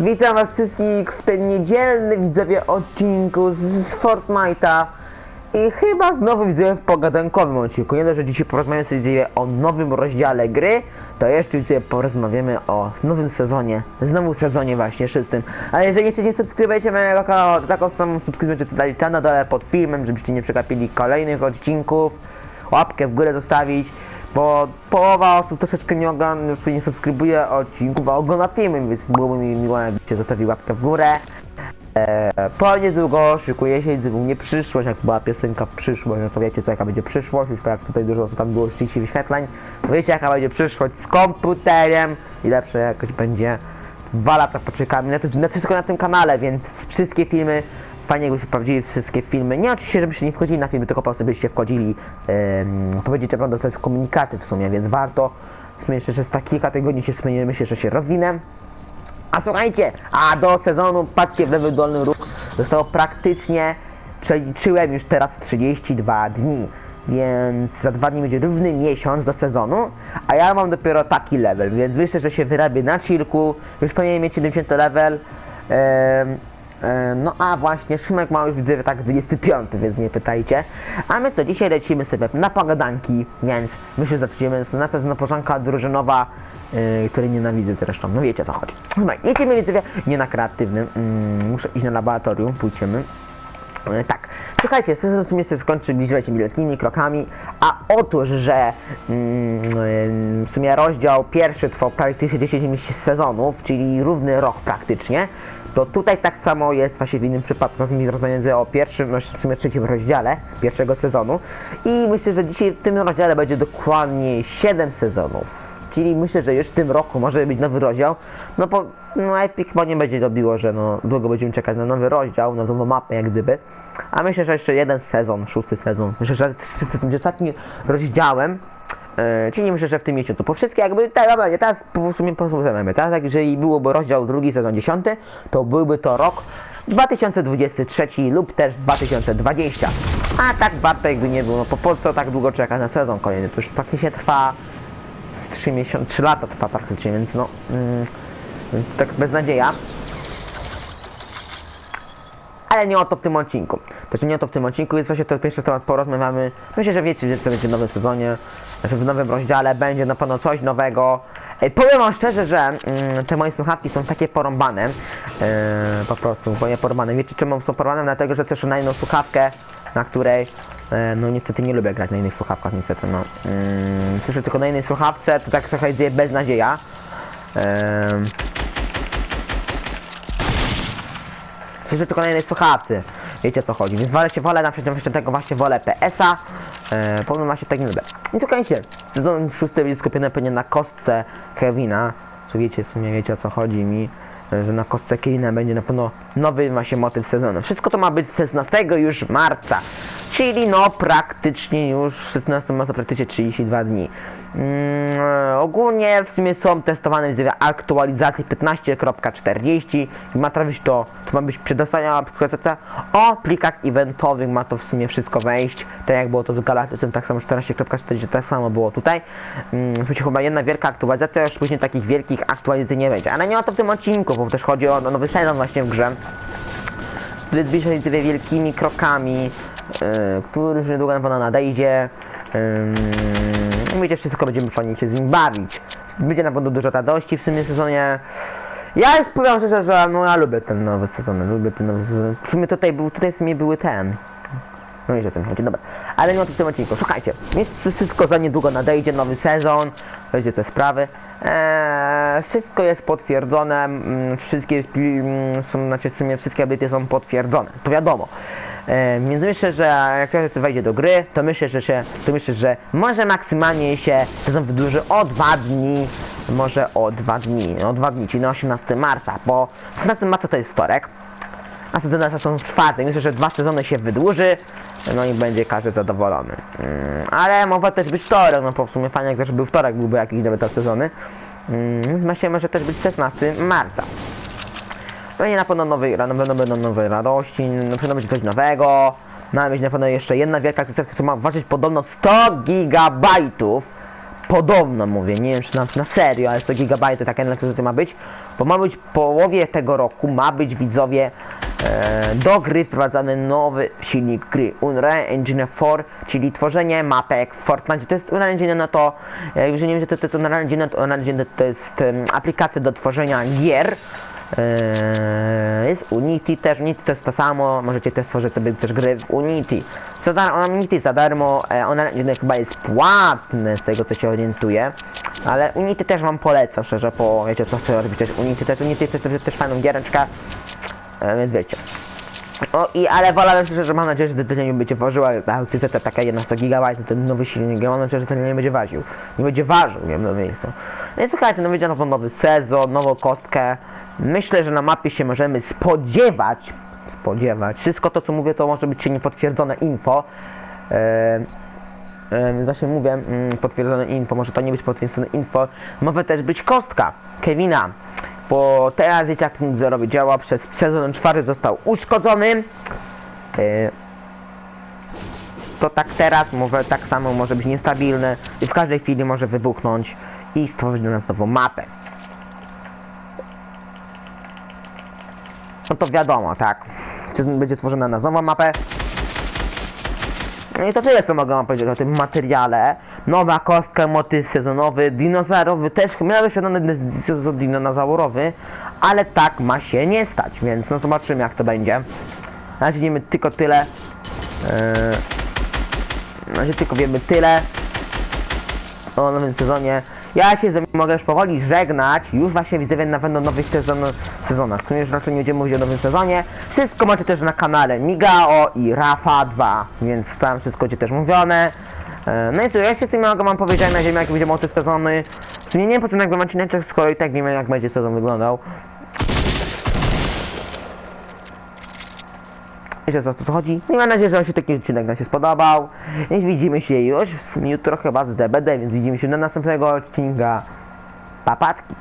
Witam was wszystkich w ten niedzielny widzowie odcinku z, Fortnite'a i chyba znowu widzowie w pogadankowym odcinku. Nie dość, że dzisiaj porozmawiamy sobie o nowym rozdziale gry, to jeszcze widzowie porozmawiamy o nowym sezonie, znowu sezonie właśnie szóstym. Ale jeżeli jeszcze nie subskrybujecie mojego kanału, to taką samą subskrypcję tam na dole pod filmem, żebyście nie przegapili kolejnych odcinków, łapkę w górę zostawić. Bo połowa osób troszeczkę nie ogląda, nie subskrybuje odcinków, a ogląda filmy, więc byłoby mi miło, jakbyście zostawili łapkę w górę. E, po niedługo szykuje się nie przyszłość, jak była piosenka przyszłość, no to wiecie co jaka będzie przyszłość, już jak tutaj dużo osób tam było szczęśliwych wyświetleń, to wiecie jaka będzie przyszłość z komputerem i lepsze jakoś będzie. Dwa lata poczekamy, na to, na wszystko na tym kanale, więc wszystkie filmy Fajnie jakby się sprawdzili wszystkie filmy. Nie oczywiście, żebyście nie wchodzili na filmy, tylko po prostu byście wchodzili, um, powiedzieć, że dostać komunikaty w sumie, więc warto. W sumie jeszcze przez tak kilka tygodni się w sumie myślę, że się rozwinę. A słuchajcie, a do sezonu, patrzcie w lewy dolny róg, zostało praktycznie, przeliczyłem już teraz 32 dni. Więc za dwa dni będzie równy miesiąc do sezonu, a ja mam dopiero taki level, więc myślę, że się wyrabię na chillku, już powinienem mieć 70 level. E, No a właśnie, Szymek ma już widzę tak 25, więc nie pytajcie. A my to dzisiaj lecimy sobie na pogadanki, więc myślę, że zaczniemy na to na porządka drużynowa, yy, której nienawidzę zresztą, no wiecie o co chodzi. Słuchaj, jedziemy widzowie nie na kreatywnym, mm, muszę iść na laboratorium, pójdziemy. E, Tak, słuchajcie, sezon w sumie się skończy bliżej wielkimi krokami, a otóż, że em, w sumie rozdział pierwszy trwał praktycznie 10 sezonów, czyli równy rok praktycznie, to tutaj tak samo jest właśnie w innym przypadku, rozmawiamy o pierwszym, no, w sumie trzecim rozdziale pierwszego sezonu i myślę, że dzisiaj w tym rozdziale będzie dokładnie 7 sezonów. Czyli myślę, że już w tym roku może być nowy rozdział. No bo no Epic chyba nie będzie robiło, że no długo będziemy czekać na nowy rozdział, na nową mapę jak gdyby. A myślę, że jeszcze jeden sezon, szósty sezon. Myślę, że z tym ostatnim rozdziałem. Yy, czyli myślę, że w tym miesiącu. Po wszystkie jakby, tak, dobra, nie, teraz po sumie posłuchajmy, tak? tak? Jeżeli byłoby rozdział drugi, sezon dziesiąty, to byłby to rok 2023 lub też 2020. A tak warto jakby nie było, no po po co tak długo czekać na sezon kolejny? To już praktycznie trwa z 3 miesiące, 3 lata trwa praktycznie, więc no więc tak beznadzieja. Ale nie o to w tym odcinku. Nie o to w tym odcinku, jest właśnie to pierwszy temat porozmawiamy. Myślę, że wiecie, że to będzie w nowym sezonie, znaczy w nowym rozdziale będzie na pewno coś nowego. Ej, powiem wam szczerze, że mm, te moje słuchawki są takie porąbane. Yy, po prostu, bo nie porąbane. Wiecie czemu są porąbane? Dlatego, że też na inną słuchawkę, na której e, no niestety nie lubię grać na innych słuchawkach, niestety no. Yy, słyszę tylko na innej słuchawce, to tak trochę dzieje beznadzieja. Yy, Słyszę tylko na jednej słuchawce. Wiecie o co chodzi. Więc wolę się wolę na przykład jeszcze tego właśnie wolę PS-a. E, powiem właśnie tak nie lubię. I słuchajcie, sezon szósty będzie skupiony pewnie na kostce Kevina. Co wiecie, w sumie wiecie o co chodzi mi. Że na kostce Kevina będzie na pewno nowy właśnie motyw sezonu. Wszystko to ma być 16 już marca. Czyli no praktycznie już 16 marca praktycznie 32 dni. Mm, e, ogólnie w sumie są testowane widzowie aktualizacje 15.40 i ma trafić to, to ma być przedostania aktualizacja o plikach eventowych, ma to w sumie wszystko wejść, tak jak było to z Galactusem, tak samo 14.40, tak samo było tutaj. Mm, Słuchajcie, chyba jedna wielka aktualizacja, już później takich wielkich aktualizacji nie będzie, ale nie o to w tym odcinku, bo też chodzi o nowy sezon właśnie w grze. Który zbliża się tyle wielkimi krokami, yy, który już niedługo na pewno nadejdzie. Yy, wiecie, wszystko będziemy fajnie się z nim bawić. Będzie na pewno dużo radości w tym sezonie. Ja już powiem szczerze, że no ja lubię ten nowy sezon, lubię ten nowy sezon. W sumie tutaj był, tutaj w sumie były ten. No i że tym chodzi, dobra. Ale nie o tym w tym odcinku. Słuchajcie, więc wszystko za niedługo nadejdzie, nowy sezon, wiecie te sprawy. Eee, wszystko jest potwierdzone, mm, wszystkie mm, są, znaczy w sumie wszystkie ability są potwierdzone, to wiadomo. Eee, więc myślę, że jak ktoś wejdzie do gry, to myślę, że się, to myślę, że może maksymalnie się sezon wydłuży o dwa dni, może o dwa dni, o dwa dni, czyli na 18 marca, bo 16 marca to jest wtorek, a sezony są w czwartek. Myślę, że dwa sezony się wydłuży, no i będzie każdy zadowolony. Mm, ale może też być wtorek, no bo w sumie fajnie, jak też był wtorek, byłby jakiś nowy te sezony. Mm, myślę, może też być 16 marca. Będzie na pewno nowy, na pewno będą nowe radości, na pewno będzie coś nowego. Ma być na pewno jeszcze jedna wielka aktualizacja, która ma ważyć podobno 100 gigabajtów. Podobno mówię, nie wiem czy na, na serio, ale 100 gigabajtów taka aktualizacja ma być. bo ma być w połowie tego roku, ma być widzowie e, do gry wprowadzany nowy silnik gry Unreal Engine 4, czyli tworzenie mapek w Fortnite. To jest Unreal Engine, no to jak już nie wiem, że to, to jest Unreal Engine, to Unreal Engine to jest em, aplikacja do tworzenia gier. Eee, jest Unity też, Unity to jest to samo, możecie też stworzyć sobie też gry w Unity. Co da, Unity za darmo, e, ona Engine chyba jest płatne z tego co się orientuję, ale Unity też wam polecam szczerze, bo wiecie co chcę robić też Unity, to jest Unity, to jest też, fajną giereczka, e, więc wiecie. O i ale wolałem szczerze, że mam nadzieję, że to nie będzie ważyła ta aktywizacja taka 11 GB, ten nowy silnik, ja mam nadzieję, że to nie będzie ważył. Nie będzie ważył, wiem na miejscu. No i słuchajcie, no nowy, nowy sezon, nową kostkę. Myślę, że na mapie się możemy spodziewać, spodziewać. Wszystko to co mówię to może być niepotwierdzone info. Więc właśnie mówię, mm, potwierdzone info, może to nie być potwierdzone info, może też być kostka Kevina, bo teraz tak nic zerowy działa, przez sezon czwarty został uszkodzony. E, to tak teraz może tak samo może być niestabilny i w każdej chwili może wybuchnąć i stworzyć do nas nową mapę. No to wiadomo, tak. Będzie tworzona na nową mapę, no i to tyle, co mogę wam powiedzieć o tym materiale. Nowa kostka, motyw sezonowy, dinozaurowy też miał sezon dinozaurowy, ale tak ma się nie stać, więc no zobaczymy jak to będzie. Na razie wiemy tylko tyle. Eee, na razie tylko wiemy tyle o nowym sezonie. Ja się z wami mogę już powoli żegnać. Już właśnie widzę na pewno nowych sezon, sezonach. Tu już raczej nie będziemy mówić o nowym sezonie. Wszystko macie też na kanale Migao i Rafa 2, więc tam wszystko będzie też mówione. E, No i co, ja się z tym mogę wam powiedzieć na ziemi, jak będziemy o te sezony. W sumie nie wiem po co nagrywam odcineczek, skoro i tak wiemy jak będzie sezon wyglądał. Wiecie co o co chodzi? No i mam nadzieję, że wam się taki odcinek nam się spodobał. I widzimy się już jutro chyba z DBD, więc widzimy się na następnego odcinka. Papatki.